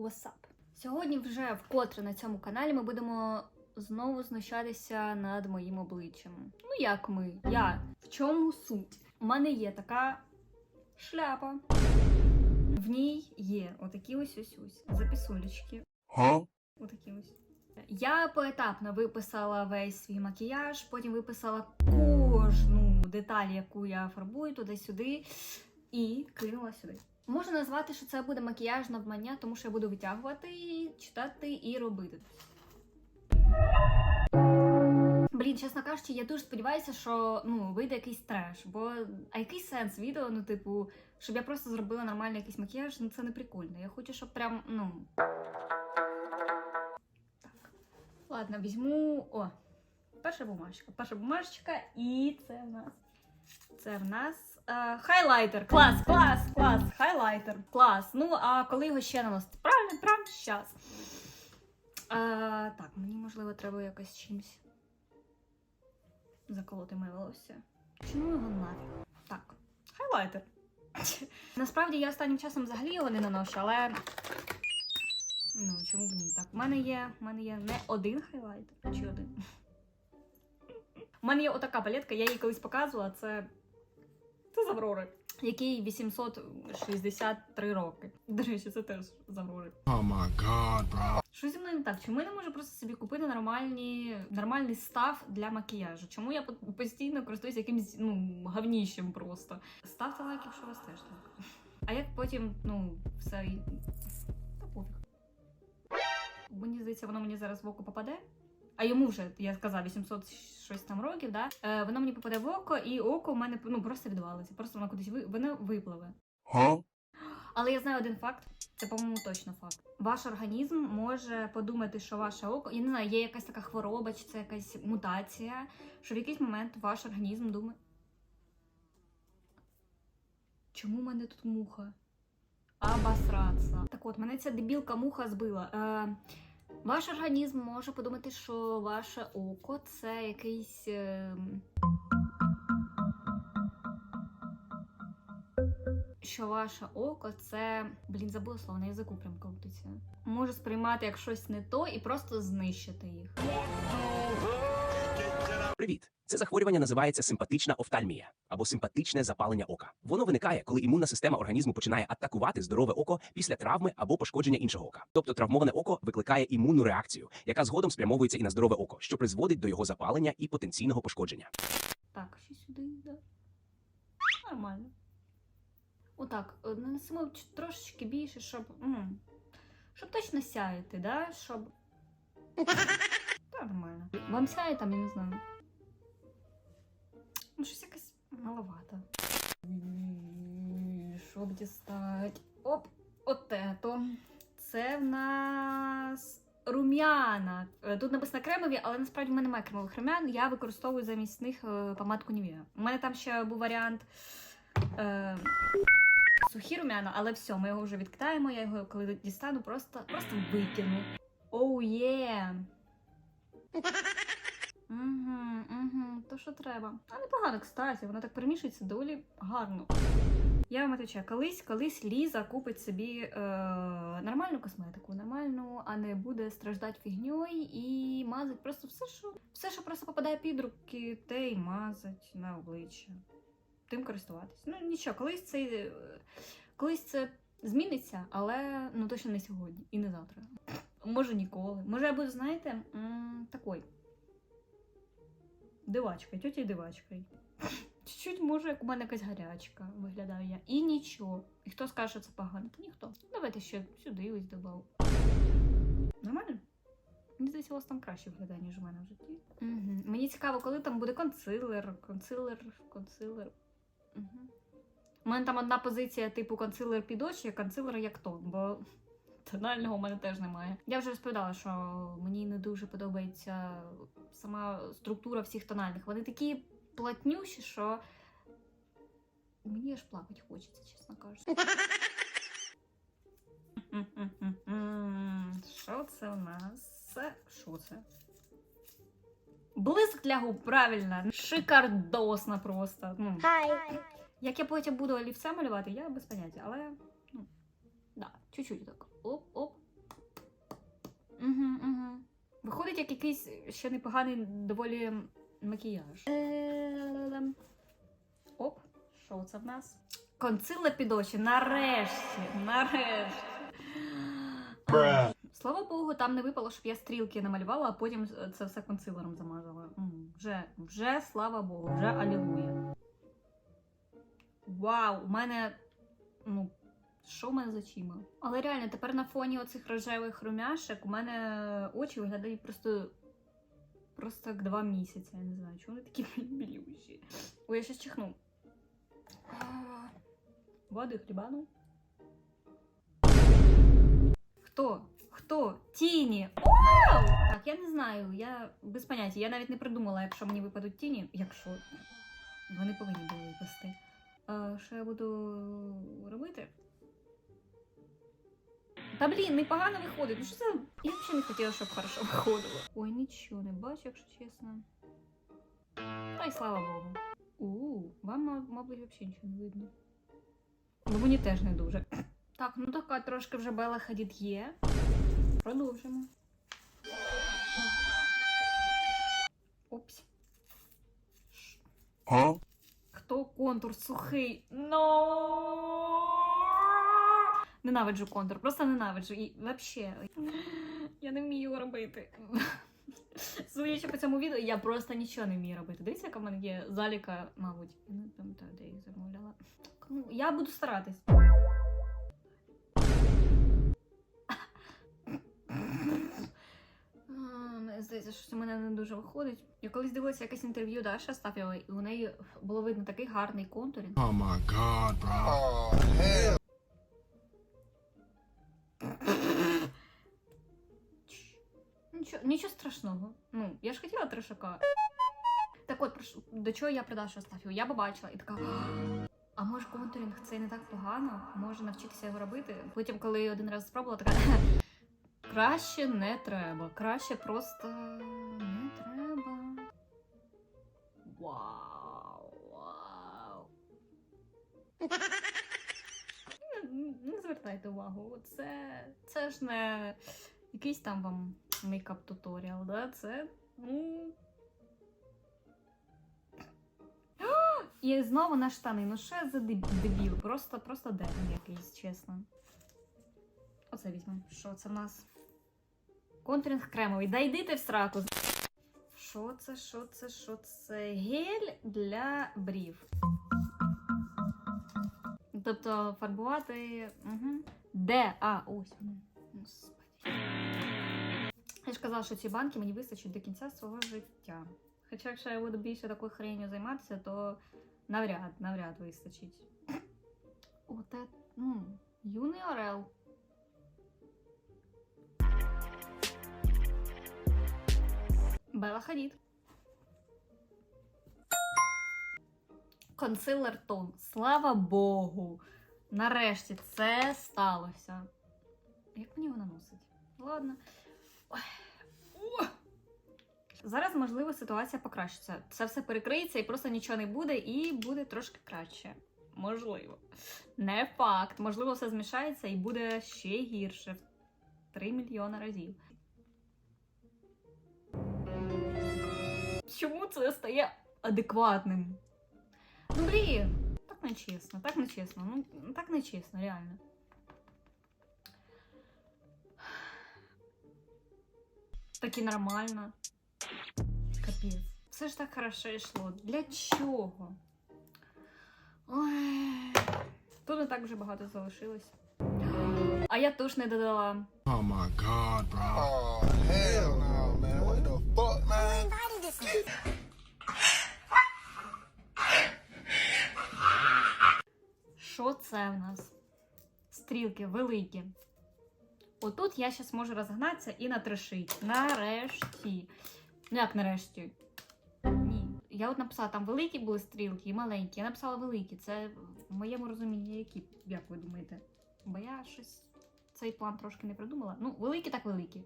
What's up? Сьогодні вже вкотре на цьому каналі ми будемо знову знущатися над моїм обличчям. Ну як ми? Я. В чому суть? У мене є така шляпа. В ній є отакі ось ось ось записулечки. Huh? Отакі ось. Я поетапно виписала весь свій макіяж, потім виписала кожну деталь, яку я фарбую туди-сюди, і кинула сюди. Можна назвати, що це буде макіяж навмання, тому що я буду витягувати, і читати і робити. Блін, чесно кажучи, я дуже сподіваюся, що ну вийде якийсь треш. Бо а який сенс відео? Ну, типу, щоб я просто зробила нормальний якийсь макіяж, ну це не прикольно. Я хочу, щоб прям, ну. Так. Ладно, візьму. О, перша бумажка. Перша бумажка, і це в нас. Це в нас хайлайтер. Клас, клас, клас, хайлайтер. Клас. Ну, а коли його ще наносити? Правильно, прямо зараз. Е, так, мені можливо треба якось чимось заколоти моє волосся. Чому його нафіг? Так, хайлайтер. Насправді я останнім часом взагалі його не наношу, але. Ну, чому б ні? Так, в мене є, в мене є не один хайлайтер, чи один. У мене є отака палетка, я її колись показувала. Це. Це з Аврори, який 863 роки. До речі, це теж з Аврори. Oh my god, bro. Що зі мною не так? Чому я не можу просто собі купити нормальні, нормальний став для макіяжу? Чому я по- постійно користуюсь якимсь ну, говніщем просто? Ставте лайк, якщо у вас теж так. А як потім, ну, все. Та пофіг. Мені здається, воно мені зараз в око попаде. А йому вже, я сказав, 800 щось там років, да? Е, воно мені попаде в око, і око в мене ну, просто відвалиться. Просто воно кудись ви... воно випливе. Huh? Але я знаю один факт, це, по-моєму, точно факт. Ваш організм може подумати, що ваше око, я не знаю, є якась така хвороба, чи це якась мутація, що в якийсь момент ваш організм думає. Чому в мене тут муха? Обосраться. Так от, мене ця дебілка муха збила. Е, ваш організм може подумати, що ваше око це якийсь. Е, що ваше око це. Блін, забула слово, на язику прям крутиться. Може сприймати як щось не то і просто знищити їх. Привіт! Це захворювання називається симпатична офтальмія або симпатичне запалення ока. Воно виникає, коли імунна система організму починає атакувати здорове око після травми або пошкодження іншого ока. Тобто травмоване око викликає імунну реакцію, яка згодом спрямовується і на здорове око, що призводить до його запалення і потенційного пошкодження. Так, ще сюди, да. Нормально. Отак, е, нанесемо трошечки більше, щоб. м, щоб точно сяяти, да? Щоб. Та нормально. Вам сяє там, я не знаю. Ну, щось якось маловато. Щоб дістати. Оп, от ето. Це в нас рум'яна. Е, Тут написано кремові, але насправді в мене немає кремових рум'ян. Я використовую замість них е, помадку Nivea. У мене там ще був варіант. Е, Сухі рум'яна, але все, ми його вже відкидаємо. Я його коли дістану, просто, просто викину. Оу є. Угу, угу, то що треба. А непогано, кстати, воно так перемішується доволі гарно. Я вам отвечаю, колись, колись Ліза купить собі е, нормальну косметику, нормальну, а не буде страждати фігньою і мазать просто все, що все, що просто попадає під руки, те й мазать на обличчя. Тим користуватись. Ну нічого, колись це е, колись це зміниться, але ну точно не сьогодні і не завтра. Може ніколи. Може, я буду, знаєте, такой. Дивачкою, тьотя дивачкою. Чуть-чуть, може, як у мене якась гарячка виглядаю я. І нічого. І хто скаже, що це погано? Та ніхто. Давайте ще сюди ось добав. Нормально? Мені здається, у вас там краще виглядає, ніж у мене в житті. Угу. Мені цікаво, коли там буде консилер, консилер, консилер. Угу. У мене там одна позиція, типу консилер під очі, а консилер як тон, бо тонального у мене теж немає. Я вже розповідала, що мені не дуже подобається сама структура всіх тональних. Вони такі платнющі, що мені аж плакати хочеться, чесно кажучи. Що це у нас? Що це? Блиск для губ, правильно. Шикардосно просто. Ну, як я потім буду олівцем малювати, я без поняття, але ну, да, чуть-чуть так. Оп-оп. Угу, угу. Виходить як якийсь ще непоганий доволі макіяж. Е-лем. Оп, що це в нас? Концилер під очі. Нарешті. Нарешті. Слава Богу, там не випало, щоб я стрілки намалювала, а потім це все консилером замазала. Вже, вже, слава Богу, вже алілуя. Вау, у мене. Ну, що в мене з очима? Але реально, тепер на фоні оцих рожевих румяшек у мене очі виглядають просто. Просто як два місяці. Я не знаю, чому вони такі білющі. Ой, я щас чихну. Води хлібану. Хто? Хто? Тіні. Вау! Так, я не знаю. Я без поняття. Я навіть не придумала, якщо мені випадуть тіні. Якщо вони повинні були випасти. Що я буду робити? Та блін, непогано виходить. Ну що це? Я взагалі не хотіла, щоб хорошо виходило. Ой, нічого не бачу, якщо чесно. Та й слава Богу. У, вам, мабуть, взагалі нічого не видно. Ну, мені теж не дуже. Так, ну така трошки вже Бела Хадід є. Продовжимо. Опс. Хто контур сухий? No! Ненавиджу контур, просто ненавиджу. І вообще, я не вмію його робити. Судячи по цьому відео, я просто нічого не вмію робити. Дивіться, яка в мене є заліка, мабуть. Я не пам'ятаю, де їх замовляла. Ну, я буду старатись. Здається, що це в мене не дуже виходить. Я колись дивилася якесь інтерв'ю Даша Астафєвої, і у неї було видно такий гарний контурінг. Oh my god, bro. Oh, hell. Нічого, страшного. Ну, я ж хотіла трешака. Так от, до чого я про Дашу Астафєву? Я побачила і така. А може контурінг це не так погано? Може навчитися його робити? Потім, коли я один раз спробувала, така. Краще не треба. Краще просто не треба. Вау. Вау. Не, не звертайте увагу. Це, це ж не якийсь там вам мейкап туторіал, да? Це. Ну. І знову на штани. Ну що за деб- дебіл? Просто, просто дебіл якийсь, чесно. Оце візьмемо. Що це в нас? Контуринг кремовий. Да йди ти в сраку. Що це, що це, що це? Гель для брів. Тобто фарбувати. Угу. Де? А, ось. Я ж казала, що ці банки мені вистачить до кінця свого життя. Хоча, якщо я буду більше такою хренью займатися, то навряд, навряд вистачить. Оте, юний Орел. Бела Хадід. Консилер тон. Слава Богу. Нарешті це сталося. Як мені його наносить? Ладно. Зараз, можливо, ситуація покращиться. Це все перекриється і просто нічого не буде, і буде трошки краще. Можливо. Не факт. Можливо, все змішається і буде ще гірше. В 3 мільйони разів. Чому це стає адекватним? Ну, блін, так не чесно, так не чесно. Ну, так не чесно, реально. Так і нормально. Капець. Все ж так хорошо йшло. Для чого? Ой. Тут не так вже багато залишилось. А я теж не додала. Oh my god, bro. Oh, hell no, man. What the fuck, man? Що це в нас? Стрілки великі. Отут я зараз можу розгнатися і натрешити. Нарешті. Ну як нарешті? Ні. Я от написала, там великі були стрілки і маленькі. Я написала великі. Це в моєму розумінні які, як ви думаєте? Бо я щось цей план трошки не придумала. Ну, великі так великі.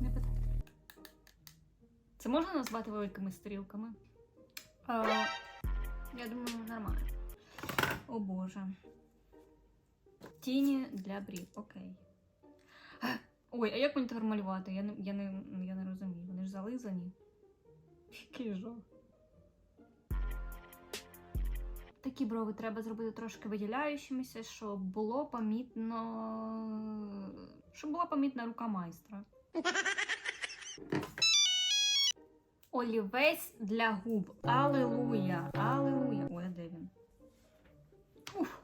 Не питайте. Це можна назвати великими стрілками? Е, я думаю, нормально. О боже. Тіні для брів, окей. Ой, а як мені тепер малювати? Я не, я не, я не розумію. Вони ж зализані. Який жах. Такі брови треба зробити трошки виділяючимися, щоб було помітно. Щоб була помітна рука майстра. Олівець для губ. Алелуя! Алелуя! Ой, де він? Уф.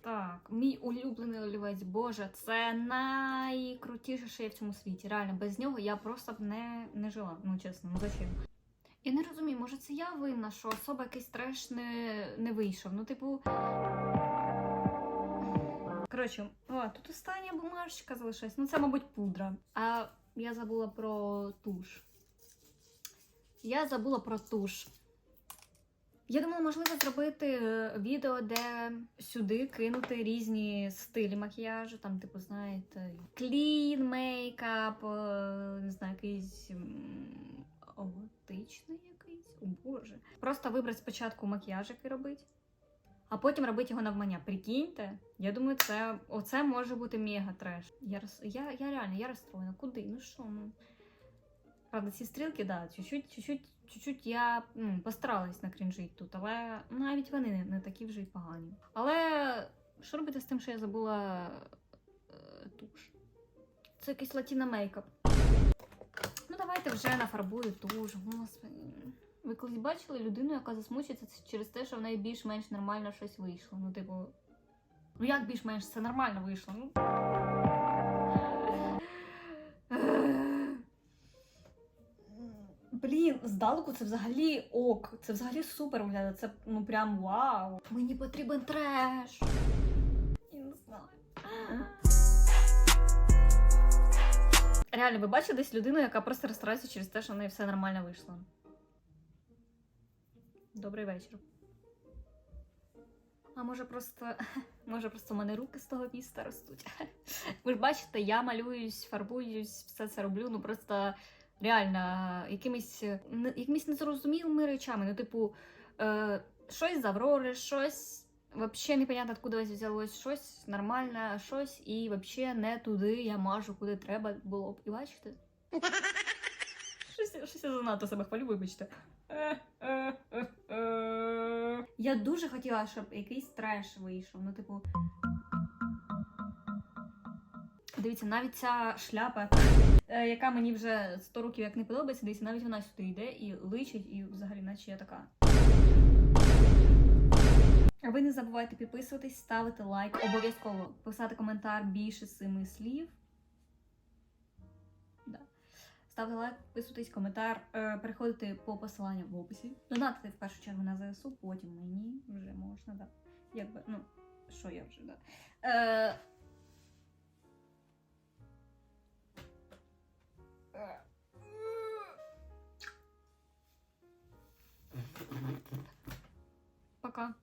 Так, мій улюблений олівець, боже, це найкрутіше, що є в цьому світі. Реально, без нього я просто б не, не жила. Ну, чесно, ну зачем? Я не розумію, може це я винна, що особа якийсь треш не, не вийшов. Ну, типу. Коротше, о, тут остання бумажечка залишилась. Ну, це, мабуть, пудра. А я забула про туш. Я забула про туш. Я думала, можливо, зробити е, відео, де сюди кинути різні стилі макіяжу, там, типу, знаєте, клін, мейкап, е, не знаю, якийсь готичний якийсь. О боже. Просто вибрати спочатку макіяж, який робить, а потім робити його навмання. Прикиньте, я думаю, це оце може бути мега треш. Я, я, я реально я розстроєна. Куди? Ну що? Ну. Правда, ці стрілки, да, чуть-чуть, чуть-чуть, чуть-чуть я ну, постаралась накрінжить тут, але навіть вони не, не такі вже й погані. Але що робити з тим, що я забула е, туш? Це якийсь латіна мейкап. Ну, давайте вже нафарбую туш, господи. Ви колись бачили людину, яка засмучується через те, що в неї більш-менш нормально щось вийшло. Ну, типу, ну як більш-менш це нормально вийшло? Ну. Здалеку це взагалі ок. Це взагалі супер виглядає. Це ну прям вау. Мені потрібен треш. Я не знаю. Реально, ви бачите десь людину, яка просто розстрається через те, що в неї все нормально вийшло. Добрий вечір. А може просто. Може, просто в мене руки з того міста ростуть. Ви ж бачите, я малююсь, фарбуюсь, все це роблю, ну просто реально якимись, якимись незрозумілими речами. Ну, типу, е, щось з Аврори, щось взагалі непонятно, откуда взялось, щось нормальне, щось і взагалі не туди я мажу, куди треба було б. І бачите? Щось, щось я занадто себе хвалю, вибачте. Я дуже хотіла, щоб якийсь треш вийшов. Ну, типу. Дивіться, навіть ця шляпа, е, яка мені вже 100 років як не подобається, дивіться, навіть вона сюди йде і личить, і взагалі, наче я така. А ви не забувайте підписуватись, ставити лайк, обов'язково писати коментар більше семи слів. Да. Ставте лайк, підписуйтесь, коментар, е, переходите по посиланню в описі. Донатити в першу чергу на ЗСУ, потім мені вже можна, да. Якби, ну, що я вже, да. Е, Пока.